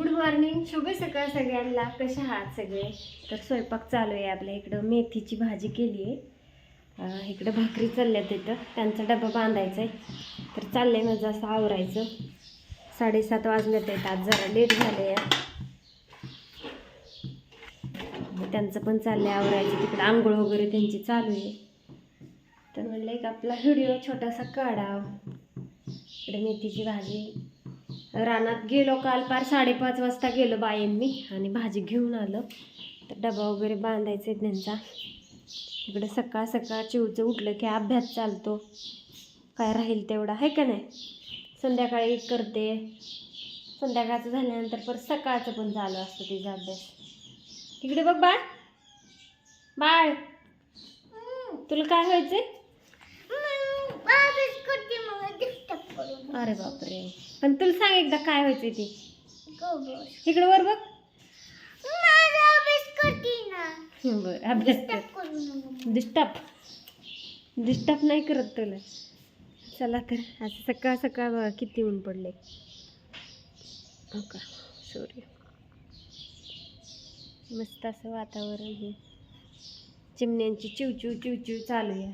Good morning शुभ सकाळ सगळ्यांना. कशा आहात सगळे? तर स्वयंपाक चालू आहे आपल्या इकडं. मेथीची भाजी केली आहे. इकडं भाकरी चालल्यात तिथं. त्यांचा डबा बांधायचा आहे तर चाललंय माझं असं आवरायचं. साडेसात वाजल्यात आहेत. आज जरा लेट झालं आहे त्यांचं पण चाललंय आवरायचं. तिकडं आंघोळ वगैरे त्यांची चालू आहे. तर म्हणलं एक आपला व्हिडिओ छोटासा काढाव. इकडे मेथीची भाजी. रानात गेलो काल पार साडेपाच वाजता गेलो बायांनी आणि भाजी घेऊन आलो. तर डबा वगैरे बांधायचा आहे त्यांचा. इकडे सकाळ सकाळ चिवचं उठलं की अभ्यास चालतो. काय राहील तेवढा आहे का नाही? संध्याकाळी करते. संध्याकाळचं झाल्यानंतर परत सकाळचं पण चालू असतं तिचा अभ्यास. इकडे बघ बाळ. बाळ. तुला काय व्हायचंय? अरे बापरे. पण तुला सांग एकदा काय व्हायचंय ते. इकडे वर बघ. बर अभ्यास कर. डिस्टर्ब डिस्टर्ब नाही करत तुला. चला तर असं सकाळ सकाळ बघा किती ऊन पडले हो का? सॉरी मस्त असं वातावरण हे चिमण्यांची चिवचिव चिवचिव चालू आहे.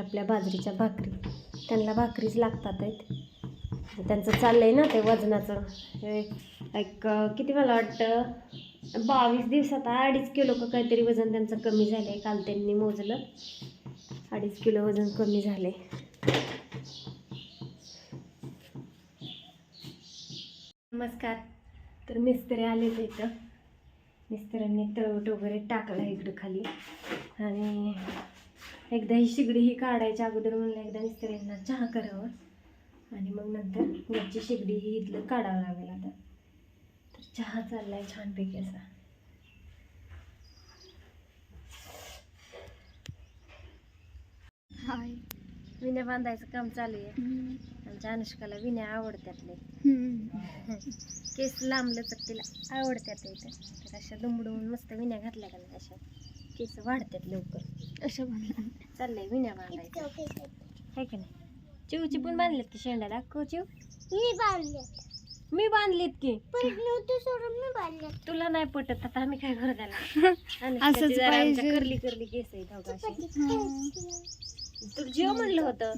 अशा आपल्या बाजरीच्या भाकरी. त्यांना भाकरीच लागतात आहेत. त्यांचं चाललं आहे ना ते वजनाचं. हे एक किती मला वाटतं बावीस दिवसात अडीच किलो का काहीतरी वजन त्यांचं कमी झालं आहे काल त्यांनी मोजलं. अडीच किलो वजन कमी झालं आहे नमस्कार. तर मिस्त्री आलेच इथं. मिस्त्र्यांनी तळवट वगैरे टाकला इकडं खाली. आणि एकदा ही शिगडी ही काढायच्या अगोदर म्हणलं एकदा मिस्त्र्यांना चहा करावं. आणि मग नंतर वरची शिगडी ही इथलं काढावं लागेल आता. तर चहा चाललाय छानपैकी असा. हाय. विण्या बांधायचं काम चालू आहे. आमच्या अनुष्काला विण्या आवडतात लय केस लांबलंच तिला आवडतात इथं. तर अशा दुमडून मस्त विण्या घातल्या का नाही अशा? केस वाढतात लवकर. असं म्हणा चाललंय विण्या बांधायचं. आहे का नाही? चिवची पण बांधलेत की शेंडा? दाखव चिव मी बांधले मी बांधलीत की. पण नव्हतं सोडून मी बांधले तुला नाही पटत आता आम्ही काय करू त्याला असंच पाहिजे. करली करली केस हो अशी. तुला जीव म्हणलं होतं.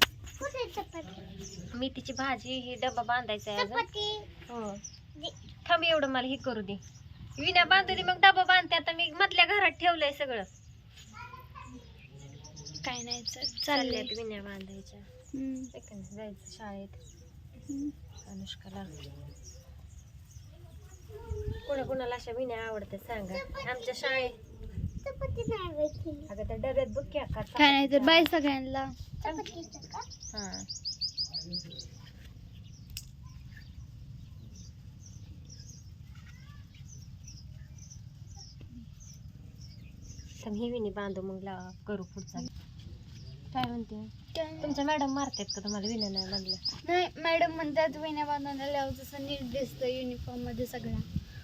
मी तिची भाजी ही डबा बांधायचा आहे अजून. हो. थांब एवढं मला हे करू दे. विण्या बांधू दे मग डबा बांधते. आता मी मधल्या घरात ठेवलंय सगळं. काय नाही चल चाललंय. विण्या बांधायच्या. हम्म. जायचं शाळेत. हम्म. अनुष्काला. कोणा कोणाला अशा विण्या आवडतात सांगा. आमच्या शाळेत अगं त्या डब्यात बघ की? काय नाही तर बाय सगळ्यांना. हा. तर ही विणी बांधू मग ला करू पुढचा. काय म्हणते? तुमच्या मॅडम मारतात का तुम्हाला विण्या नाही बांधल्या नाही मॅडम म्हणतात विण्या बांधायला लाव जसं नीट दिसतं युनिफॉर्ममध्ये सगळा.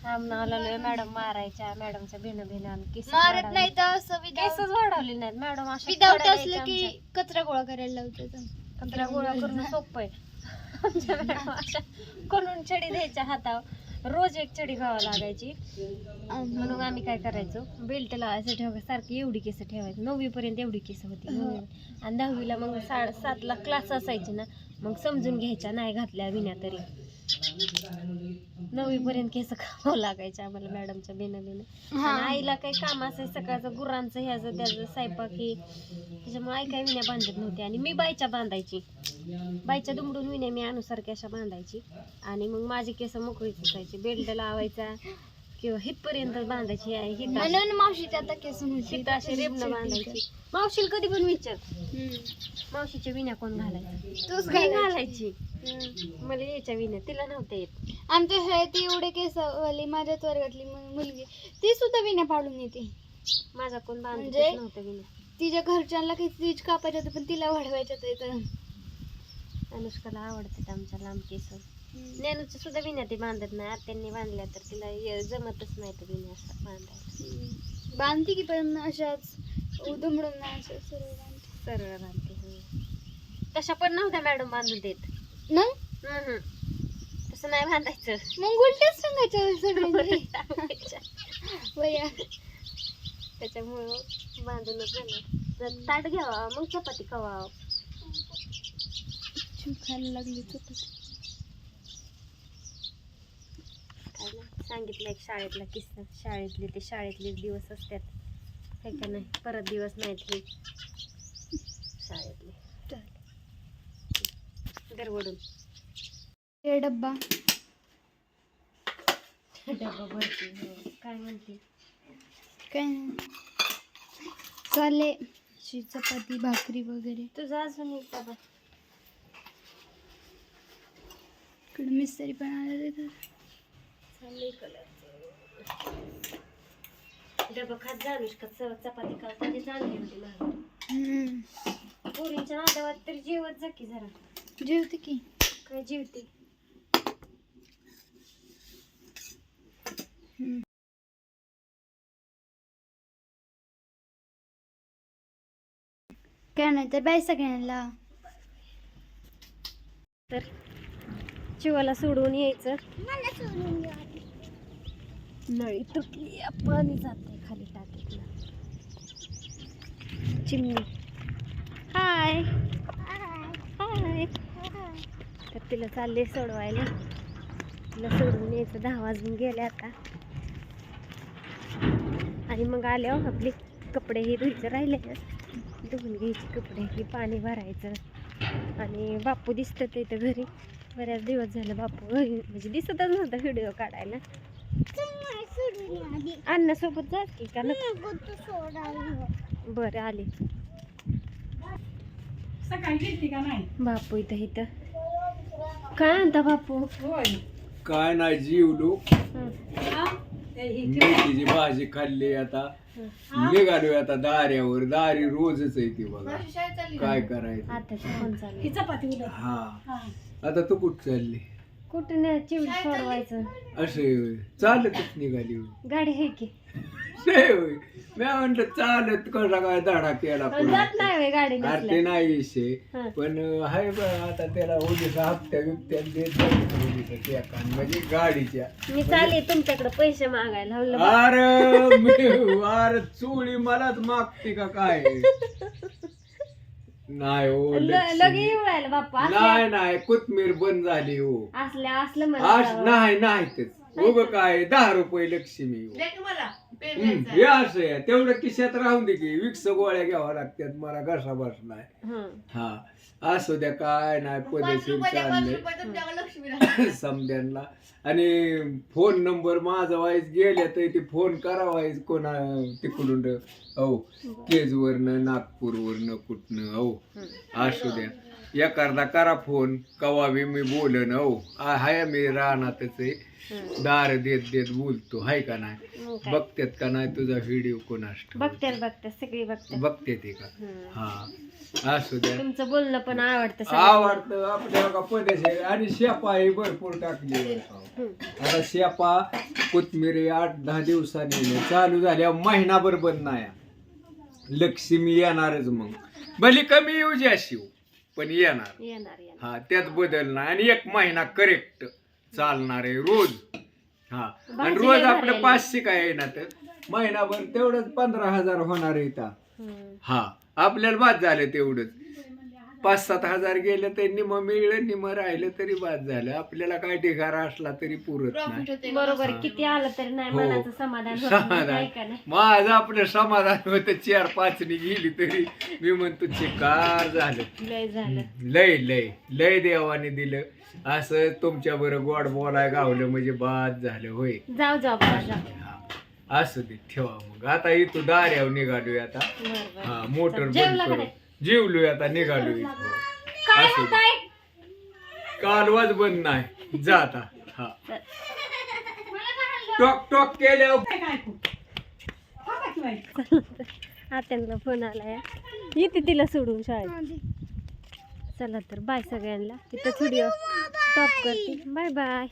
आम्हाला मॅडम मारायच्या मॅडमच्या भिन भिन आम्ही केस मारत नाही तर असं केसच विदाऊट वाढवली नाहीत मॅडम अशा विदाऊट असलं की कचरा गोळा करायला लावतात आमच्या. कचरा गोळा करणं सोपं आहे. आमच्या मॅडम अशा कोणून छडी द्यायच्या हातावर. रोज एक चढी घ्यावं लागायची. म्हणून आम्ही काय करायचो बेल्ट लावायचं ठेवा सारखी एवढी केस ठेवायची. नववी पर्यंत एवढी केस होती आणि दहावीला मग साड सातला क्लास असायची ना मग समजून घ्यायच्या नाही घातल्या विना तरी. नववी पर्यंत केस खावं लागायचे आम्हाला मॅडमच्या बिना बिना आईला काही काम असायचं सकाळचं गुरांचं ह्याचं त्याचं स्वयंपाक हे. त्याच्यामुळे आई काय विण्या बांधत नव्हती. आणि मी बाईच्या बांधायची. बाईच्या दुमडून विण्या मी अनुसारखी अशा बांधायची. आणि मग माझी केस मोकळीच असायची. बेल्ट लावायचा किंवा हितपर्यंत बांधायची आहे हित अशी- म्हणून मावशीची आता केस हित. अशी रेबनं बांधायची. मावशीला कधी पण विचार. हम्म. मावशीच्या विण्या कोण घालायची तूच मी घालायची. घालायची. हम्म. मला यायच्या विण्या तिला नव्हत्या येत. आमच्या शाळेत एवढे केसवाली माझ्याच वर्गातली मु- मुलगी ती सुद्धा विण्या पाडून येते माझा कोण म्हणजे? नव्हतं विण्या. तिच्या घरच्यांना किती तीच कापायच्या होत्या, पण तिला वाढवायच्या होत्या अनुष्काला आवडतात आमच्या लांब केस. ज्ञानूच्या सुद्धा विण्या ती बांधत नाही. आत्यांनी बांधल्या तर तिला ये- जमतच नाही तर विण्या असं बांधायला बांधते की पण अशाच उदमडून नाही असं सरळ बांधते. सरळ बांधते हं. तशा पण नव्हत्या मॅडम बांधून देत. मग हम्म. तसं नाही बांधायचं. मग उलटच सांगायचं सगळ्यांनी. बया त्याच्यामुळं बांधूनच झालं. जर ताट घ्यावा मग चपाती खावा. खायला लागली चपाती काय ना सांगितलं एक शाळेतला किस्सा. शाळेतले ते शाळेतलेच दिवस असतात. काय का नाही? परत दिवस नाहीत हे. शाळेतले. दरवडून ते डब्बा. डबा भरती. हो. काय म्हणते? काय नाही. चालले. शी चपाती भाकरी वगैरे. तुझा अजून एक डबा. इकडे मिस्त्री पण आले तर चाललंय कलर डबा खात अनुष्का च- चपाती खात त्याची चांगली होती महाग पोरींच्या नादावात तरी जेवत जा की जरा. जेवते की. काय जेवते? काय नाही तर बाय सगळ्यांना. तर चिवाला सोडून यायचं. नळी तुटली पाणी जाते खाली टाकीतलं चिमणी. हाय हाय तर तिला चालले सोडवायला. तिला सोडून यायचं दहा वाजून गेले आता. आणि मग आल्यावर हो आपले. कपडे हे धुयचं राहिले. धुवून घ्यायचे कपडे हे पाणी भरायचं. आणि बापू दिसतात इथं घरी. बऱ्याच दिवस झालं बापू घरी म्हणजे दिसतच नव्हता व्हिडिओ काढायला. अन्नासोबत जात की का? बरं आले. बापू इथं इथं. काय म्हणता बापू? काय नाही जीवलो. हं, मेथीची भाजी खाल्ली आता. निघालोय आता दाऱ्यावर. दारी रोजच आहे ती बघा. काय करायचं? हा. आता तू कुठ चालली? कुठं नाही चिवडी सोडवायचं. असे होय. चालतच निघाली होय. गाडी आहे की? नाही होय. मी म्हणलं चालत कसा काय धडा केला पण जात नाही होय गाडी अरे ते नसल्या. नाही विषय हं. पण हाय बा आता त्याला उद्या हप्त्या बिप्त्या देत जायचं म्हणजे गाडीच्या. मी चालले तुमच्याकडे पैसे मागायला म्हणलं अरे मी अरे चोळी मलाच मागते का काय? नाही हो ल- लक्ष्मी. लगे बाप्पा असल्या नाही नाही कोथमीर बंद झाली हो. असल्या असलं आज नाही नाही तेच उग काय दहा रुपये लक्ष्मी हो. हम्म, हे असं आहे. तेवढं खिशात राहून दे की विक्स गोळ्या घ्याव्या लागतात. मला घसा बसलाय हं. हा. असू द्या काय नाही पदेशीर चाललंय समद्यांना. आणि फोन नंबर माझा वाईस गेल्या तर ते फोन करावायच कोणा तिकडून. हो केजवरनं नागपूरवरनं कुठनं हं. असू द्या. एखादा करा फोन कवा बी मी बोलन हो हाय मी रानातच आहे हं. दार देत देत बोलतो हाय का नाही काय? बघतेत का नाही तुझा व्हिडिओ कोणास बघते बघते सगळी बघते बघते ते का हं. हा असू द्या तुमचं बोलणं पण आवडतं. आवडतं आपल्या का पदेशी आणि शेपा ही भरपूर टाकली हं. आता शेपा कोथमिरी आठ दहा दिवसांनी. चालू झाल्या महिनाभर बंद नाही लक्ष्मी येणारच मग भले कमी येऊ जी अशी पण येणार. येणार येणार. हा त्यात बदल नाही. आणि एक महिना करेक्ट चालणार आहे रोज. हा. आणि भाजी रोज येणार आपलं आहे. पाचशे काय ना तर महिनाभर तेवढंच पंधरा हजार होणार आहे इथं. हं. हा. आपल्याला बाद झालं तेवढंच. पाच सात हजार गेलं तर निम मिळलं निम राहिलं तरी बाद झालं. आपल्याला काय ढिगारा असला तरी पुरत नाही. बरोबर किती आलं तरी नाही हो. मनाचं समाधान होत समाधान. नाही का नाही? माझं आपलं समाधान होतं चार पाचनी गेली तरी. मी म्हणतो चिकार झालं. लय झालं. लय लय लय देवाने दिलं. असं तुमच्या बरं गोड बोलाय गावलं म्हणजे बाद झालं होय. जाऊ जाऊ बाबा जाऊ. हा. असू दे ठेवा मग. आता इथं दार्यावर निघालोय आता. हा मोटर बंद जेवला का करू. नाही? जेवलोय आता निघालोय काय असू दे. होतंय कालवाच बंद नाही. जा आता. हा. टॉक टॉक केल्यावर आत्यांना फोन आलाय. येते तिला सोडून शाळेत. चला तर बाय सगळ्यांना. तिथं व्हिडिओ स्टॉप करते. Bye bye.